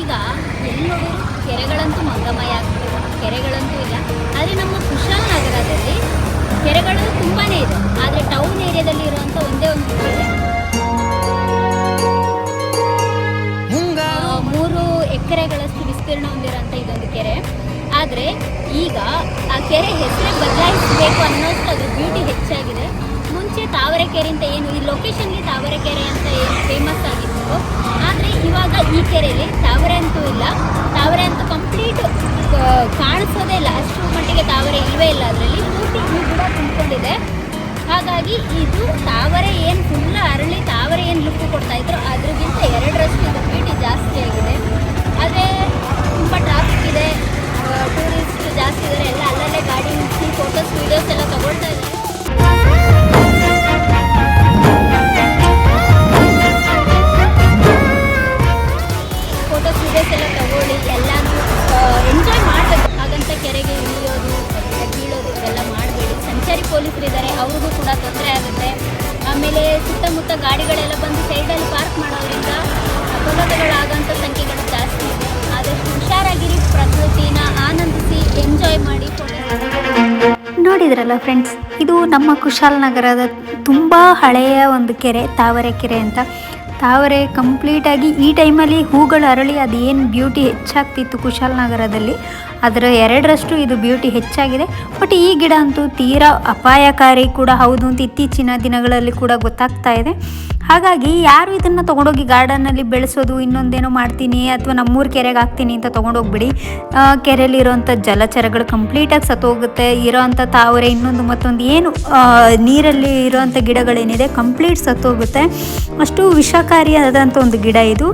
ಈಗ ಎಲ್ಲಿ ಕೆರೆಗಳಂತೂ ಮಂಗಮಯ ಆಗ್ತಿಲ್ಲ ಕೆರೆಗಳಂತೂ ಇಲ್ಲ. ಆದರೆ ನಮ್ಮ ಕುಶಾಲನಗರದಲ್ಲಿ ಕೆರೆಗಳು ತುಂಬಾನೇ ಇದೆ. ಆದರೆ ಟೌನ್ ಏರಿಯಾದಲ್ಲಿ ಇರುವಂಥ ಒಂದೇ ಒಂದು ಕೆರೆ. ಈಗ ಆ ಕೆರೆ ಹೆಸರೇ ಬದಲಾಯಿಸಬೇಕು ಅನ್ನೋಷ್ಟು ಅದ್ರ ಬ್ಯೂಟಿ ಹೆಚ್ಚಾಗಿದೆ. ಮುಂಚೆ ತಾವರೆಕೆರೆ ಅಂತ ಏನು, ಈ ಲೊಕೇಶನ್ಗೆ ತಾವರೆಕೆರೆ ಅಂತ ಏನು ಫೇಮಸ್ ಆಗಿತ್ತು. ಆದರೆ ಇವಾಗ ಈ ಕೆರೆಯಲ್ಲಿ ತಾವರೆ ಅಂತೂ ಇಲ್ಲ. ತಾವರೆ ಅಂತೂ ಕಂಪ್ಲೀಟ್ ಕಾಣಿಸೋದೇ ಇಲ್ಲ. ಅಷ್ಟು ಮಟ್ಟಿಗೆ ತಾವರೆ ಇಲ್ಲವೇ ಇಲ್ಲ ಅದರಲ್ಲಿ. ಪೂರ್ತಿ ಈ ಕೂಡ ತುಂಬಿಕೊಂಡಿದೆ. ಹಾಗಾಗಿ ಇದು ತಾವರೆ ಏನು ಫುಲ್ ಅರಳಿ ತಾವರೆ ಏನು ಲುಕ್ ಕೊಡ್ತಾ ಇದ್ರು ಅದ್ರಗಿಂತ ಎರಡರಷ್ಟು ಇದು ಬ್ಯೂಟಿ ಜಾಸ್ತಿ ಆಗಿದೆ. ಅದೇ ತುಂಬ ಟ್ರಾಫಿಕ್ ಇದೆ. ಟೂರಿಸ್ಟ್ ಆಮೇಲೆ ಸುತ್ತಮುತ್ತ ಗಾಡಿಗಳೆಲ್ಲ ಬಂದು ಸೈಡಲ್ಲಿ ಪಾರ್ಕ್ ಮಾಡೋದ್ರಿಂದ ಅಪಘಾತಗಳಾಗೋಂಥ ಸಂಖ್ಯೆಗಳು ಜಾಸ್ತಿ ಇದೆ. ಆದಷ್ಟು ಹುಷಾರಾಗಿರಿ, ಪ್ರಕೃತಿನ ಆನಂದಿಸಿ ಎಂಜಾಯ್ ಮಾಡಿ ನೋಡಿದ್ರಲ್ಲ ಫ್ರೆಂಡ್ಸ್ ಇದು ನಮ್ಮ ಕುಶಾಲನಗರದ ತುಂಬ ಹಳೆಯ ಒಂದು ಕೆರೆ, ತಾವರೆ ಕೆರೆ ಅಂತ. ತಾವರೆ ಕಂಪ್ಲೀಟಾಗಿ ಈ ಟೈಮಲ್ಲಿ ಹೂಗಳು ಅರಳಿ ಅದೇನು ಬ್ಯೂಟಿ ಹೆಚ್ಚಾಗ್ತಿತ್ತು ಕುಶಾಲನಗರದಲ್ಲಿ ಅದರ ಎರಡರಷ್ಟು ಇದು ಬ್ಯೂಟಿ ಹೆಚ್ಚಾಗಿದೆ. ಬಟ್ ಈ ಗಿಡ ಅಂತೂ ತೀರಾ ಅಪಾಯಕಾರಿ ಕೂಡ ಹೌದು ಅಂತ ಇತ್ತೀಚಿನ ದಿನಗಳಲ್ಲಿ ಕೂಡ ಗೊತ್ತಾಗ್ತಾ ಇದೆ. ಹಾಗಾಗಿ ಯಾರು ಇದನ್ನು ತೊಗೊಂಡೋಗಿ ಗಾರ್ಡನಲ್ಲಿ ಬೆಳೆಸೋದು, ಇನ್ನೊಂದೇನೋ ಮಾಡ್ತೀನಿ ಅಥವಾ ನಮ್ಮೂರ ಕೆರೆಗೆ ಹಾಕ್ತೀನಿ ಅಂತ ತೊಗೊಂಡೋಗ್ಬಿಡಿ. ಕೆರೆಯಲ್ಲಿರೋಂಥ ಜಲಚರಗಳು ಕಂಪ್ಲೀಟಾಗಿ ಸತ್ತೋಗುತ್ತೆ. ಇರೋವಂಥ ತಾವರೆ, ಇನ್ನೊಂದು ಮತ್ತೊಂದು ಏನು ನೀರಲ್ಲಿ ಇರೋವಂಥ ಗಿಡಗಳೇನಿದೆ ಕಂಪ್ಲೀಟ್ ಸತ್ತೋಗುತ್ತೆ. ಅಷ್ಟು ವಿಷಕಾರಿಯಾದಂಥ ಒಂದು ಗಿಡ ಇದು.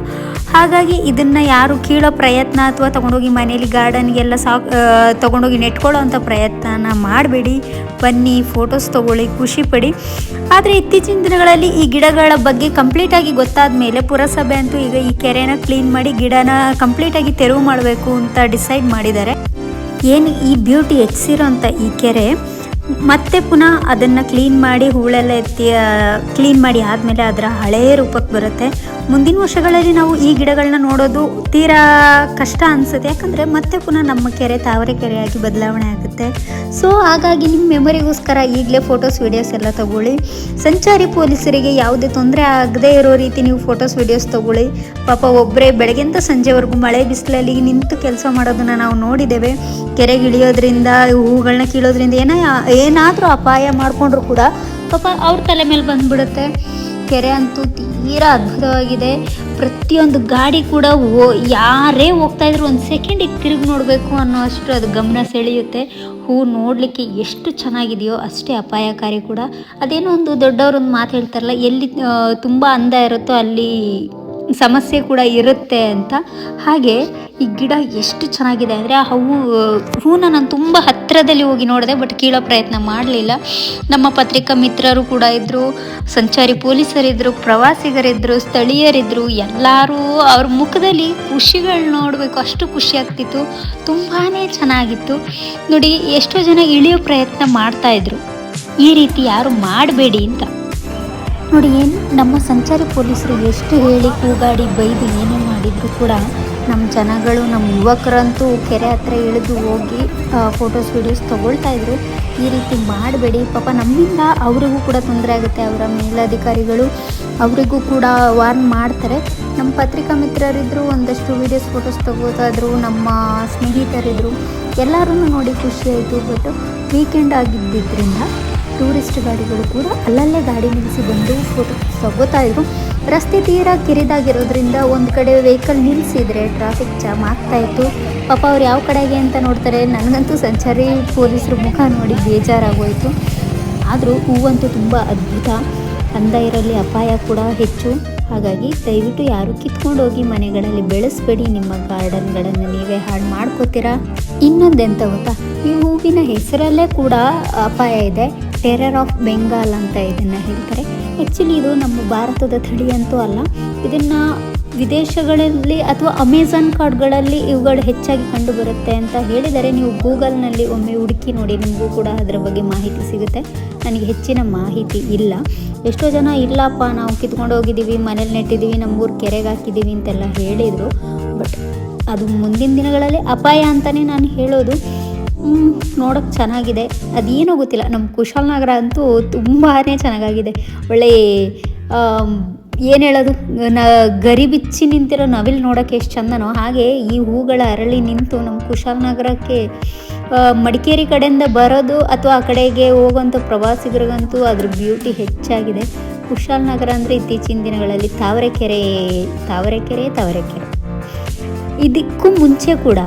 ಹಾಗಾಗಿ ಇದನ್ನು ಯಾರು ಕೀಳೋ ಪ್ರಯತ್ನ ಅಥವಾ ತೊಗೊಂಡೋಗಿ ಮನೇಲಿ ಗಾರ್ಡನ್ಗೆಲ್ಲ ಸಾಕ್ ತೊಗೊಂಡೋಗಿ ನೆಟ್ಕೊಳ್ಳೋ ಅಂಥ ಪ್ರಯತ್ನನ ಮಾಡಬೇಡಿ. ಬನ್ನಿ ಫೋಟೋಸ್ ತೊಗೊಳ್ಳಿ, ಖುಷಿ ಪಡಿ. ಆದರೆ ಇತ್ತೀಚಿನ ದಿನಗಳಲ್ಲಿ ಈ ಗಿಡಗಳ ಬಗ್ಗೆ ಕಂಪ್ಲೀಟಾಗಿ ಗೊತ್ತಾದ ಮೇಲೆ ಪುರಸಭೆ ಅಂತೂ ಈಗ ಈ ಕೆರೆನ ಕ್ಲೀನ್ ಮಾಡಿ ಗಿಡನ ಕಂಪ್ಲೀಟಾಗಿ ತೆರವು ಮಾಡಬೇಕು ಅಂತ ಡಿಸೈಡ್ ಮಾಡಿದ್ದಾರೆ. ಏನು ಈ ಬ್ಯೂಟಿ ಹೆಚ್ಚಿರೋಂಥ ಈ ಕೆರೆ, ಮತ್ತೆ ಪುನಃ ಅದನ್ನು ಕ್ಲೀನ್ ಮಾಡಿ ಹೂಳೆಲ್ಲ ಎತ್ತಿ ಕ್ಲೀನ್ ಮಾಡಿ ಆದಮೇಲೆ ಅದರ ಹಳೆಯ ರೂಪಕ್ಕೆ ಬರುತ್ತೆ. ಮುಂದಿನ ವರ್ಷಗಳಲ್ಲಿ ನಾವು ಈ ಗಿಡಗಳನ್ನ ನೋಡೋದು ತೀರಾ ಕಷ್ಟ ಅನಿಸುತ್ತೆ. ಯಾಕಂದರೆ ಮತ್ತೆ ಪುನಃ ನಮ್ಮ ಕೆರೆ ತಾವರೆ ಕೆರೆಯಾಗಿ ಬದಲಾವಣೆ ಆಗುತ್ತೆ. ಸೊ ಹಾಗಾಗಿ ನಿಮ್ಮ ಮೆಮೊರಿಗೋಸ್ಕರ ಈಗಲೇ ಫೋಟೋಸ್ ವೀಡಿಯೋಸ್ ಎಲ್ಲ ತಗೊಳ್ಳಿ. ಸಂಚಾರಿ ಪೊಲೀಸರಿಗೆ ಯಾವುದೇ ತೊಂದರೆ ಆಗದೇ ಇರೋ ರೀತಿ ನೀವು ಫೋಟೋಸ್ ವೀಡಿಯೋಸ್ ತಗೊಳ್ಳಿ. ಪಾಪ ಒಬ್ಬರೇ ಬೆಳಗ್ಗೆಂತ ಸಂಜೆವರೆಗೂ ಮಳೆ ಬಿಸಿಲಲ್ಲಿ ನಿಂತು ಕೆಲಸ ಮಾಡೋದನ್ನು ನಾವು ನೋಡಿದ್ದೇವೆ. ಕೆರೆಗೆ ಇಳಿಯೋದ್ರಿಂದ, ಹೂಗಳನ್ನ ಕೀಳೋದ್ರಿಂದ ಏನೋ, ಏನಾದರೂ ಅಪಾಯ ಮಾಡಿಕೊಂಡ್ರು ಕೂಡ ಪಾಪ ಅವ್ರ ತಲೆ ಮೇಲೆ ಬಂದ್ಬಿಡುತ್ತೆ. ಕೆರೆ ಅಂತೂ ತೀರಾ ಅದ್ಭುತವಾಗಿದೆ. ಪ್ರತಿಯೊಂದು ಗಾಡಿ ಕೂಡ ಓ, ಯಾರೇ ಹೋಗ್ತಾ ಇದ್ರು ಒಂದು ಸೆಕೆಂಡಿಗೆ ತಿರುಗಿ ನೋಡಬೇಕು ಅನ್ನೋ ಅಷ್ಟು ಅದು ಗಮನ ಸೆಳೆಯುತ್ತೆ. ಹೂ, ನೋಡಲಿಕ್ಕೆ ಎಷ್ಟು ಚೆನ್ನಾಗಿದೆಯೋ ಅಷ್ಟೇ ಅಪಾಯಕಾರಿ ಕೂಡ. ಅದೇನೋ ಒಂದು ದೊಡ್ಡವರೊಂದು ಮಾತು ಹೇಳ್ತಾರಲ್ಲ, ಎಲ್ಲಿ ತುಂಬ ಅಂದ ಇರುತ್ತೋ ಅಲ್ಲಿ ಸಮಸ್ಯೆ ಕೂಡ ಇರುತ್ತೆ ಅಂತ. ಹಾಗೆ ಈ ಗಿಡ ಎಷ್ಟು ಚೆನ್ನಾಗಿದೆ ಅಂದರೆ ಆ ಹೂವು ಹೂನ ನಾನು ತುಂಬ ಹತ್ತಿರದಲ್ಲಿ ಹೋಗಿ ನೋಡಿದೆ, ಬಟ್ ಕೀಳೋ ಪ್ರಯತ್ನ ಮಾಡಲಿಲ್ಲ. ನಮ್ಮ ಪತ್ರಿಕಾ ಮಿತ್ರರು ಕೂಡ ಇದ್ದರು ಸಂಚಾರಿ ಪೊಲೀಸರಿದ್ದರು ಪ್ರವಾಸಿಗರಿದ್ದರು ಸ್ಥಳೀಯರಿದ್ದರು ಎಲ್ಲರೂ ಅವ್ರ ಮುಖದಲ್ಲಿ ಖುಷಿಗಳು ನೋಡಬೇಕು, ಅಷ್ಟು ಖುಷಿ ಆಗ್ತಿತ್ತು. ತುಂಬಾ ಚೆನ್ನಾಗಿತ್ತು. ನೋಡಿ, ಎಷ್ಟೋ ಜನ ಇಳಿಯೋ ಪ್ರಯತ್ನ ಮಾಡ್ತಾಯಿದ್ರು ಈ ರೀತಿ ಯಾರು ಮಾಡಬೇಡಿ ಅಂತ. ನೋಡಿ, ಏನು ನಮ್ಮ ಸಂಚಾರಿ ಪೊಲೀಸರು ಎಷ್ಟು ಹೇಳಿ ಕೂಗಾಡಿ ಬೈದು ಏನೇ ಮಾಡಿದರೂ ಕೂಡ ನಮ್ಮ ಜನಗಳು, ನಮ್ಮ ಯುವಕರಂತೂ ಕೆರೆ ಹತ್ರ ಇಳಿದು ಹೋಗಿ ಫೋಟೋಸ್ ವೀಡಿಯೋಸ್ ತೊಗೊಳ್ತಾ ಇದ್ರು. ಈ ರೀತಿ ಮಾಡಬೇಡಿ. ಪಾಪ ನಮ್ಮಿಂದ ಅವರಿಗೂ ಕೂಡ ತೊಂದರೆ ಆಗುತ್ತೆ. ಅವರ ಮೇಲಧಿಕಾರಿಗಳು ಅವರಿಗೂ ಕೂಡ ವಾರ್ನ್ ಮಾಡ್ತಾರೆ. ನಮ್ಮ ಪತ್ರಿಕಾ ಮಿತ್ರರಿದ್ದರು ಒಂದಷ್ಟು ವೀಡಿಯೋಸ್ ಫೋಟೋಸ್ ತಗೋತಾಯಿದ್ರು ನಮ್ಮ ಸ್ನೇಹಿತರಿದ್ದರು ಎಲ್ಲರೂ ನೋಡಿ ಖುಷಿ ಆಯಿತು. ಬಟ್ ವೀಕೆಂಡ್ ಆಗಿದ್ದರಿಂದ ಟೂರಿಸ್ಟ್ ಗಾಡಿಗಳು ಕೂಡ ಅಲ್ಲಲ್ಲೇ ಗಾಡಿ ನಿಲ್ಲಿಸಿ ಬಂದು ಫೋಟೋ ತಗೋತಾ ಇದ್ರು. ರಸ್ತೆ ತೀರಾ ಕಿರಿದಾಗಿರೋದ್ರಿಂದ ಒಂದು ಕಡೆ ವೆಹಿಕಲ್ ನಿಲ್ಲಿಸಿದ್ರೆ ಟ್ರಾಫಿಕ್ ಜಾಮ್ ಆಗ್ತಾ ಇತ್ತು. ಪಾಪ ಅವ್ರು ಯಾವ ಕಡೆಗೆ ಅಂತ ನೋಡ್ತಾರೆ. ನನಗಂತೂ ಸಂಚಾರಿ ಪೊಲೀಸರು ಮುಖ ನೋಡಿ ಬೇಜಾರಾಗೋಯಿತು. ಆದರೂ ಹೂವಂತೂ ತುಂಬ ಅದ್ಭುತ. ಅಂದ ಇರಲಿ ಅಪಾಯ ಕೂಡ ಹೆಚ್ಚು. ಹಾಗಾಗಿ ದಯವಿಟ್ಟು ಯಾರು ಕಿತ್ಕೊಂಡು ಹೋಗಿ ಮನೆಗಳಲ್ಲಿ ಬೆಳೆಸ್ಬೇಡಿ. ನಿಮ್ಮ ಗಾರ್ಡನ್ಗಳನ್ನು ನೀವೇ ಹಾಳು ಮಾಡ್ಕೋತೀರಾ? ಇನ್ನೊಂದೆಂತ ಗೊತ್ತಾ? ಈ ಹೂವಿನ ಹೆಸರಲ್ಲೇ ಕೂಡ ಅಪಾಯ ಇದೆ. ಟೆರರ್ ಆಫ್ ಬೆಂಗಾಲ್ ಅಂತ ಇದನ್ನು ಹೇಳ್ತಾರೆ. ಆ್ಯಕ್ಚುಲಿ ಇದು ನಮ್ಮ ಭಾರತದ ತಳಿ ಅಂತೂ ಅಲ್ಲ. ಇದನ್ನು ವಿದೇಶಗಳಲ್ಲಿ ಅಥವಾ ಅಮೆಝಾನ್ ಕಾರ್ಡ್ಗಳಲ್ಲಿ ಇವುಗಳು ಹೆಚ್ಚಾಗಿ ಕಂಡುಬರುತ್ತೆ ಅಂತ ಹೇಳಿದರೆ ನೀವು ಗೂಗಲ್ನಲ್ಲಿ ಒಮ್ಮೆ ಹುಡುಕಿ ನೋಡಿ, ನಿಮಗೂ ಕೂಡ ಅದರ ಬಗ್ಗೆ ಮಾಹಿತಿ ಸಿಗುತ್ತೆ. ನನಗೆ ಹೆಚ್ಚಿನ ಮಾಹಿತಿ ಇಲ್ಲ. ಎಷ್ಟೋ ಜನ ಇಲ್ಲಪ್ಪ, ನಾವು ಕಿತ್ಕೊಂಡು ಹೋಗಿದ್ದೀವಿ, ಮನೇಲಿ ನೆಟ್ಟಿದ್ದೀವಿ ನಮ್ಮೂರು ಕೆರೆಗೆ ಹಾಕಿದ್ದೀವಿ ಅಂತೆಲ್ಲ ಹೇಳಿದರು. ಬಟ್ ಅದು ಮುಂದಿನ ದಿನಗಳಲ್ಲಿ ಅಪಾಯ ಅಂತಲೇ ನಾನು ಹೇಳೋದು. ನೋಡೋಕ್ಕೆ ಚೆನ್ನಾಗಿದೆ. ಅದೇನೋ ಗೊತ್ತಿಲ್ಲ ನಮ್ಮ ಕುಶಾಲನಗರ ಅಂತೂ ತುಂಬಾ ಚೆನ್ನಾಗಾಗಿದೆ. ಒಳ್ಳೆ ಏನು ಹೇಳೋದು, ನ, ಗರಿ ಬಿಚ್ಚಿ ನಿಂತಿರೋ ನವಿಲು ನೋಡೋಕ್ಕೆ ಎಷ್ಟು ಚಂದನೋ. ಹಾಗೆ ಈ ಹೂಗಳ ಅರಳಿ ನಿಂತು ನಮ್ಮ ಕುಶಾಲನಗರಕ್ಕೆ ಮಡಿಕೇರಿ ಕಡೆಯಿಂದ ಬರೋದು ಅಥವಾ ಆ ಕಡೆಗೆ ಹೋಗುವಂಥ ಪ್ರವಾಸಿಗರಿಗಂತೂ ಅದ್ರ ಬ್ಯೂಟಿ ಹೆಚ್ಚಾಗಿದೆ. ಕುಶಾಲನಗರ ಅಂದರೆ ಇತ್ತೀಚಿನ ದಿನಗಳಲ್ಲಿ ತಾವರೆಕೆರೆ ತಾವರೆಕೆರೆ ತಾವರೆಕೆರೆ. ಇದಕ್ಕೂ ಮುಂಚೆ ಕೂಡ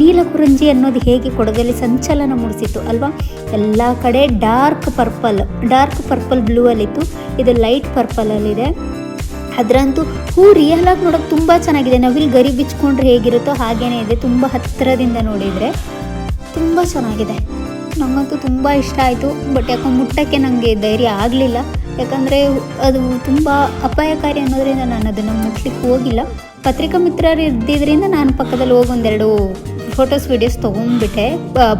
ನೀಲಕುರಂಜಿ ಅನ್ನೋದು ಹೇಗೆ ಕೊಡಗಲ್ಲಿ ಸಂಚಲನ ಮೂಡಿಸಿತ್ತು ಅಲ್ವಾ? ಎಲ್ಲ ಕಡೆ dark purple dark purple blue ಅಲ್ಲಿತ್ತು. ಇದು ಲೈಟ್ ಪರ್ಪಲಲ್ಲಿದೆ ಅದರಂತೂ, ಹೂ ರಿಯಲ್ ಆಗಿ ನೋಡೋಕೆ ತುಂಬ ಚೆನ್ನಾಗಿದೆ. ನವಿಲ್ ಗರಿ ಬಿಚ್ಕೊಂಡ್ರೆ ಹೇಗಿರುತ್ತೋ ಹಾಗೇನೇ ಇದೆ. ತುಂಬ ಹತ್ತಿರದಿಂದ ನೋಡಿದರೆ ತುಂಬ ಚೆನ್ನಾಗಿದೆ. ನಮಗಂತೂ ತುಂಬ ಇಷ್ಟ ಆಯಿತು. ಬಟ್ ಯಾಕೋ ಮುಟ್ಟಕ್ಕೆ ನನಗೆ ಧೈರ್ಯ ಆಗಲಿಲ್ಲ. ಯಾಕಂದರೆ ಅದು ತುಂಬ ಅಪಾಯಕಾರಿ ಅನ್ನೋದರಿಂದ ನಾನು ಅದನ್ನು ಮುಟ್ಲಿಕ್ಕೆ ಹೋಗಿಲ್ಲ. ಪತ್ರಿಕಾ ಮಿತ್ರರು ಇದ್ದಿದ್ದರಿಂದ ನಾನು ಪಕ್ಕದಲ್ಲಿ ಹೋಗಿ ಒಂದೆರಡು ಫೋಟೋಸ್ ವೀಡಿಯೋಸ್ ತೊಗೊಂಡ್ಬಿಟ್ಟೆ.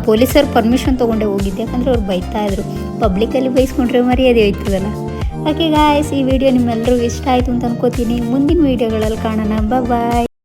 ಪೊಲೀಸರು ಪರ್ಮಿಷನ್ ತೊಗೊಂಡೆ ಹೋಗಿದ್ದೆ. ಯಾಕಂದರೆ ಅವ್ರು ಬೈತಾ ಇದ್ರು. ಪಬ್ಲಿಕಲ್ಲಿ ಬೈಸ್ಕೊಂಡ್ರೆ ಮರ್ಯಾದೆ ಹೋಯ್ತದಲ್ಲ. ಓಕೆ ಗಾಯ್ಸ್ ಈ ವಿಡಿಯೋ ನಿಮ್ಮೆಲ್ಲರಿಗೂ ಇಷ್ಟ ಆಯಿತು ಅಂತ ಅನ್ಕೋತೀನಿ. ಮುಂದಿನ ವೀಡಿಯೋಗಳಲ್ಲಿ ಕಾಣೋಣ. ಬಾಯ್